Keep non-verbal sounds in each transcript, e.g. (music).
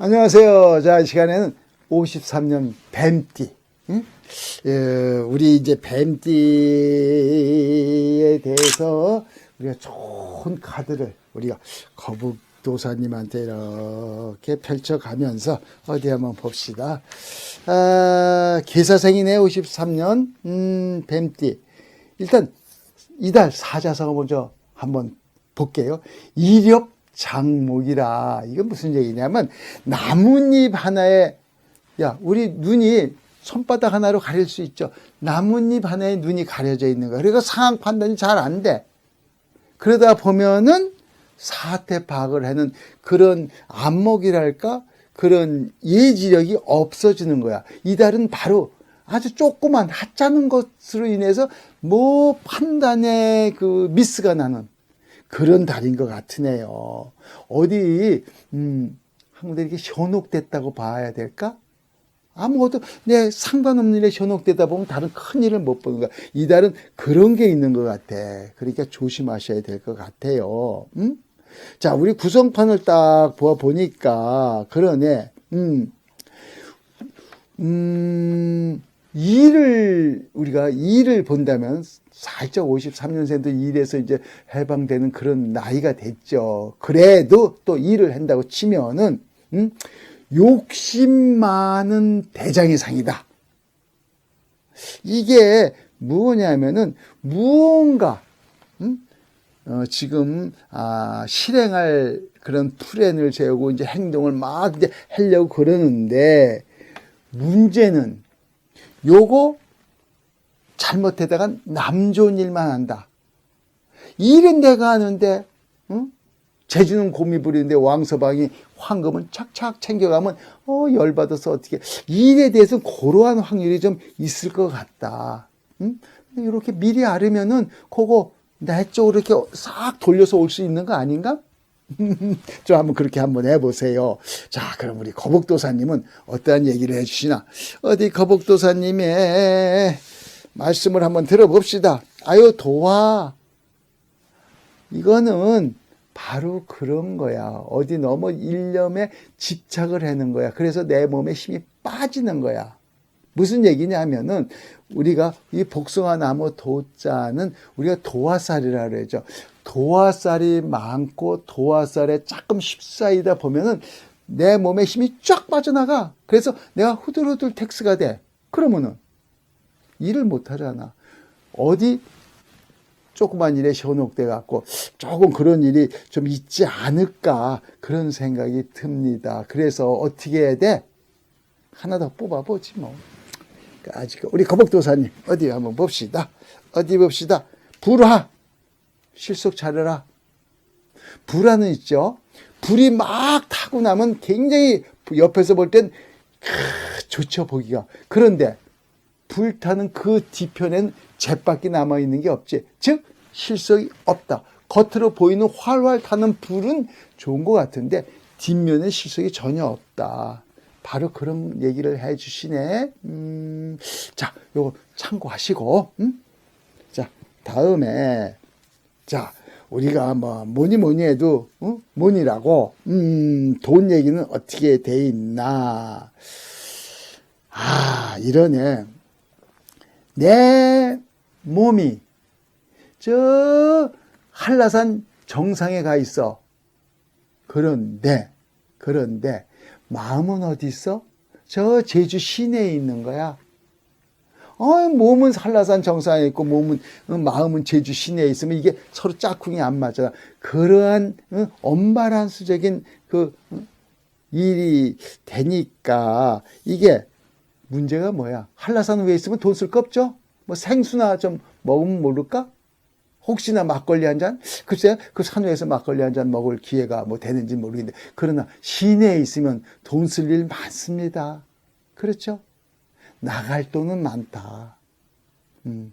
안녕하세요. 자, 이 시간에는 53년 뱀띠. 응? 예, 우리 이제 뱀띠에 대해서 우리가 좋은 카드를 우리가 거북도사님한테 이렇게 펼쳐가면서 어디 한번 봅시다. 아, 계사생이네, 53년, 음, 뱀띠. 일단, 이달 사자성어 먼저 한번 볼게요. 이렵 장목이라. 이건 무슨 얘기냐면, 나뭇잎 하나에, 야, 우리 눈이 손바닥 하나로 가릴 수 있죠. 나뭇잎 하나에 눈이 가려져 있는 거야. 그러니까 상황 판단이 잘 안 돼. 그러다 보면은 사태 파악을 하는 그런 안목이랄까? 그런 예지력이 없어지는 거야. 이달은 바로 아주 조그만 하찮은 것으로 인해서 뭐 판단에 그 미스가 나는 그런 달인 것 같으네요. 어디 음 한국에 이렇게 현혹됐다고 봐야 될까? 아무것도 내 상관없는 일에 현혹되다 보면 다른 큰 일을 못 보는 거야. 이 달은 그런 게 있는 것 같아. 그러니까 조심하셔야 될 것 같아요. 음? 자, 우리 구성판을 딱 보아 보니까 그러네. 음. 음, 일을 우리가 일을 본다면 살짝 53년생도 일에서 이제 해방되는 그런 나이가 됐죠. 그래도 또 일을 한다고 치면은 음, 욕심 많은 대장의 상이다. 이게 뭐냐면은 무언가 음? 어, 지금 아, 실행할 그런 플랜을 세우고 이제 행동을 막 이제 하려고 그러는데 문제는 요거 잘못되다가 남 좋은 일만 한다. 일은 내가 하는데 응? 제주는 곰이 부리는데 왕서방이 황금을 착착 챙겨가면 어 열받아서 어떻게 일에 대해서 고러한 확률이 좀 있을 것 같다. 응? 이렇게 미리 알으면은 그거 내 쪽으로 이렇게 싹 돌려서 올 수 있는 거 아닌가? (laughs) 좀 한번 그렇게 한번 해보세요. 자, 그럼 우리 거북도사님은 어떠한 얘기를 해주시나? 어디 거북도사님의 말씀을 한번 들어봅시다. 아유, 도와. 이거는 바로 그런 거야. 어디 너무 일념에 집착을 하는 거야. 그래서 내 몸에 힘이 빠지는 거야. 무슨 얘기냐면은 우리가 이 복숭아 나무 도자는 우리가 도화살이라 그러죠. 도화살이 많고 도화살에 조금 휩싸이다 보면은 내 몸에 힘이 쫙 빠져나가. 그래서 내가 후들후들 텍스가 돼. 그러면은 일을 못 하잖아. 어디 조그만 일에 현혹돼 갖고 조금 그런 일이 좀 있지 않을까 그런 생각이 듭니다. 그래서 어떻게 해야 돼? 하나 더 뽑아보지 뭐. 아직 우리 거북도사님 어디 한번 봅시다. 어디 봅시다. 불화 실속 차려라. 불화는 있죠. 불이 막 타고 나면 굉장히 옆에서 볼 땐 좋죠 보기가. 그런데 불타는 그 뒤편엔 잿밖에 남아 있는 게 없지. 즉 실속이 없다. 겉으로 보이는 활활 타는 불은 좋은 것 같은데 뒷면에 실속이 전혀 없다. 바로 그런 얘기를 해 주시네. 음, 자, 요거 참고하시고, 음? 자, 다음에, 자, 우리가 뭐, 뭐니 뭐니 해도, 어? 뭐니라고, 음, 돈 얘기는 어떻게 돼 있나. 아, 이러네. 내 몸이 저 한라산 정상에 가 있어. 그런데, 그런데, 마음은 어디 있어? 저 제주 시내에 있는 거야. 어, 몸은 한라산 정상에 있고 몸은 어, 마음은 제주 시내에 있으면 이게 서로 짝꿍이 안 맞아. 그러한 어, 엄발한수적인 그 어, 일이 되니까 이게 문제가 뭐야? 한라산 위에 있으면 돈 쓸 거 없죠? 뭐 생수나 좀 먹으면 모를까? 혹시나 막걸리 한 잔? 글쎄, 그 산후에서 막걸리 한 잔 먹을 기회가 뭐 되는지 모르겠는데, 그러나 시내에 있으면 돈 쓸 일 많습니다. 그렇죠? 나갈 돈은 많다. 음,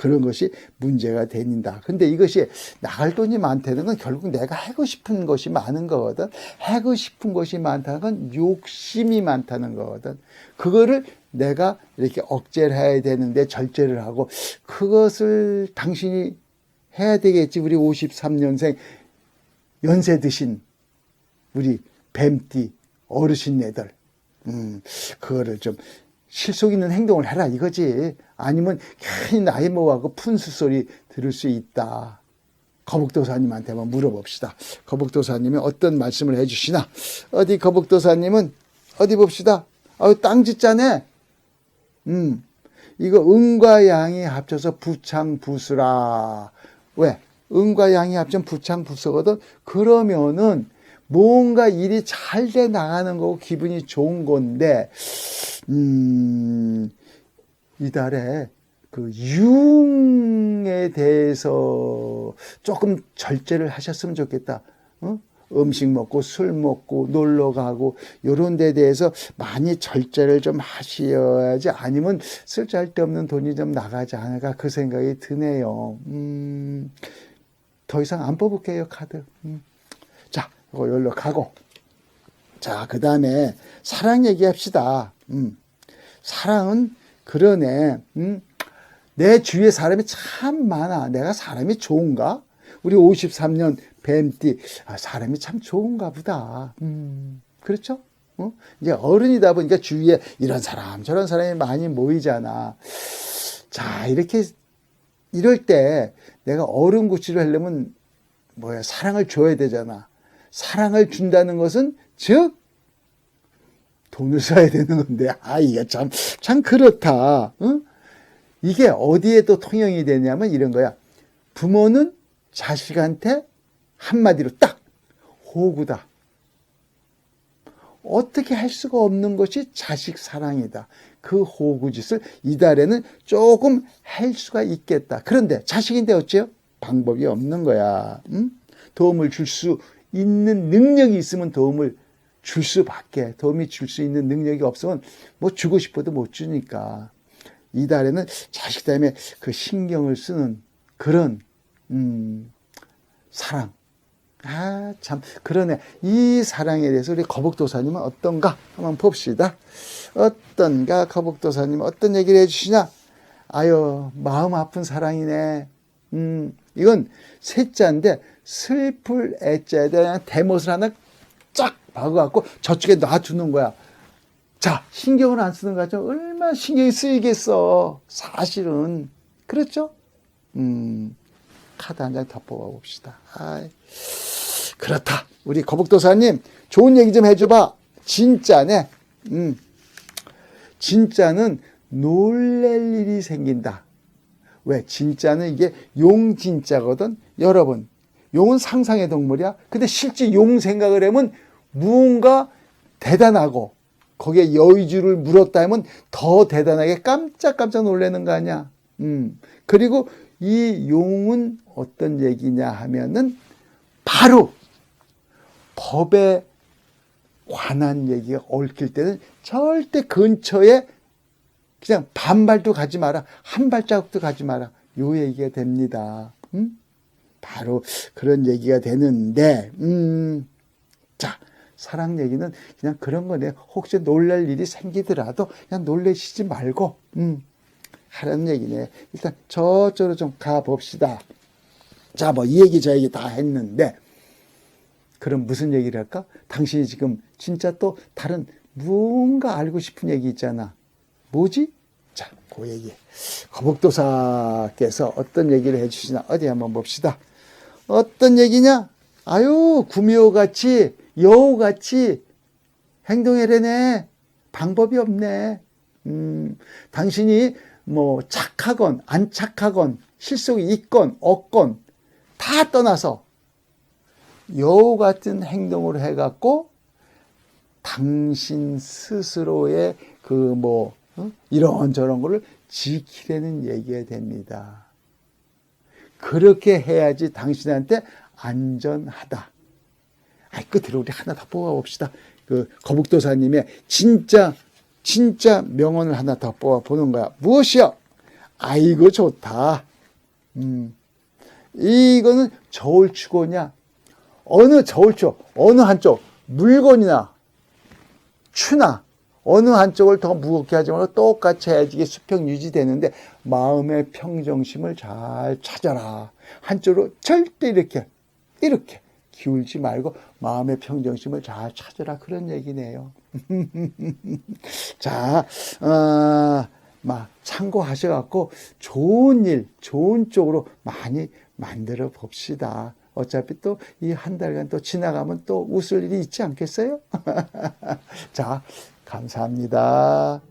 그런 것이 문제가 되는다. 근데 이것이 나갈 돈이 많다는 건 결국 내가 하고 싶은 것이 많은 거거든. 하고 싶은 것이 많다는 건 욕심이 많다는 거거든. 그거를 내가 이렇게 억제를 해야 되는데 절제를 하고 그것을 당신이 해야 되겠지. 우리 53년생 연세 드신 우리 뱀띠 어르신네들. 음, 그거를 좀 실속 있는 행동을 해라 이거지. 아니면 괜히 나이 먹어가고 푼수 소리 들을 수 있다. 거북도사님한테 한번 물어봅시다. 거북도사님이 어떤 말씀을 해주시나? 어디 거북도사님은 어디 봅시다. 아유 땅 짓자네. 음, 이거 응과 양이 합쳐서 부창부수라. 왜? 응과 양이 합치면 부창부수거든. 그러면은 뭔가 일이 잘 돼 나가는 거고 기분이 좋은 건데, 음, 이달에 그 융에 대해서 조금 절제를 하셨으면 좋겠다. 어? 음식 먹고 술 먹고 놀러 가고 요런 데 대해서 많이 절제를 좀 하셔야지 아니면 쓸데없는 돈이 좀 나가지 않을까 그 생각이 드네요. 음, 더 이상 안 뽑을게요 카드. 음. 열로 가고. 자, 그 다음에 사랑 얘기합시다. 음. 사랑은 그러네. 음. 내 주위에 사람이 참 많아. 내가 사람이 좋은가? 우리 53년 뱀띠, 아, 사람이 참 좋은가 보다. 음, 그렇죠? 어? 이제 어른이다 보니까 주위에 이런 사람, 저런 사람이 많이 모이잖아. 자, 이렇게, 이럴 때 내가 어른 구치를 하려면 뭐야, 사랑을 줘야 되잖아. 사랑을 준다는 것은 즉, 돈을 써야 되는 건데, 아, 이게 참, 참 그렇다. 어? 이게 어디에 또 통용이 되냐면 이런 거야. 부모는 자식한테 한마디로 딱 호구다. 어떻게 할 수가 없는 것이 자식 사랑이다. 그 호구짓을 이달에는 조금 할 수가 있겠다. 그런데 자식인데 어째요? 방법이 없는 거야. 응? 도움을 줄 수 있는 능력이 있으면 도움을 줄 수밖에 도움이 줄 수 있는 능력이 없으면 뭐 주고 싶어도 못 주니까 이달에는 자식 때문에 그 신경을 쓰는 그런 음, 사랑. 아, 참, 그러네. 이 사랑에 대해서 우리 거북도사님은 어떤가? 한번 봅시다. 어떤가? 거북도사님 어떤 얘기를 해주시냐? 아유, 마음 아픈 사랑이네. 음, 이건 세자인데 슬플 애자에 대한 대못을 하나 쫙 박아갖고 저쪽에 놔두는 거야. 자, 신경을 안 쓰는 거죠. 얼마나 신경이 쓰이겠어. 사실은. 그렇죠? 음, 카드 한 장 더 뽑아봅시다. 아이, 그렇다. 우리 거북도사님, 좋은 얘기 좀 해줘봐. 진짜네. 음, 진짜는 놀랄 일이 생긴다. 왜? 진짜는 이게 용 진짜거든? 여러분, 용은 상상의 동물이야. 근데 실제 용 생각을 하면 무언가 대단하고 거기에 여의주를 물었다 하면 더 대단하게 깜짝깜짝 놀라는 거 아니야. 음. 그리고 이 용은 어떤 얘기냐 하면은 바로 법에 관한 얘기가 얽힐 때는 절대 근처에 그냥 반발도 가지 마라. 한 발자국도 가지 마라. 요 얘기가 됩니다. 음? 바로 그런 얘기가 되는데, 음, 자, 사랑 얘기는 그냥 그런 거네. 혹시 놀랄 일이 생기더라도 그냥 놀래시지 말고, 음, 하라는 얘기네. 일단 저쪽으로 좀 가봅시다. 자, 뭐 이 얘기 저 얘기 다 했는데, 그럼 무슨 얘기를 할까? 당신이 지금 진짜 또 다른 무언가 알고 싶은 얘기 있잖아. 뭐지? 자, 그 얘기. 거북도사께서 어떤 얘기를 해주시나 어디 한번 봅시다. 어떤 얘기냐? 아유, 구미호같이, 여우같이 행동해래네. 방법이 없네. 음, 당신이 뭐 착하건 안 착하건 실속이 있건 없건 다 떠나서 여우 같은 행동을 해갖고 당신 스스로의 그 뭐 이런저런 거를 지키려는 얘기가 됩니다. 그렇게 해야지 당신한테 안전하다. 아이, 끝으로 우리 하나 더 뽑아봅시다. 그 거북도사님의 진짜 진짜 명언을 하나 더 뽑아보는 거야. 무엇이요? 아이고 좋다. 음. 이거는 저울추고냐? 어느 저울추, 어느 한쪽, 물건이나 추나 어느 한쪽을 더 무겁게 하지 말고 똑같이 해야지 이게 수평 유지되는데 마음의 평정심을 잘 찾아라. 한쪽으로 절대 이렇게, 이렇게 기울지 말고 마음의 평정심을 잘 찾으라 그런 얘기네요. (laughs) 자, 어, 막 참고하셔갖고 좋은 일, 좋은 쪽으로 많이 만들어 봅시다. 어차피 또 이 한 달간 또 지나가면 또 웃을 일이 있지 않겠어요? (laughs) 자, 감사합니다.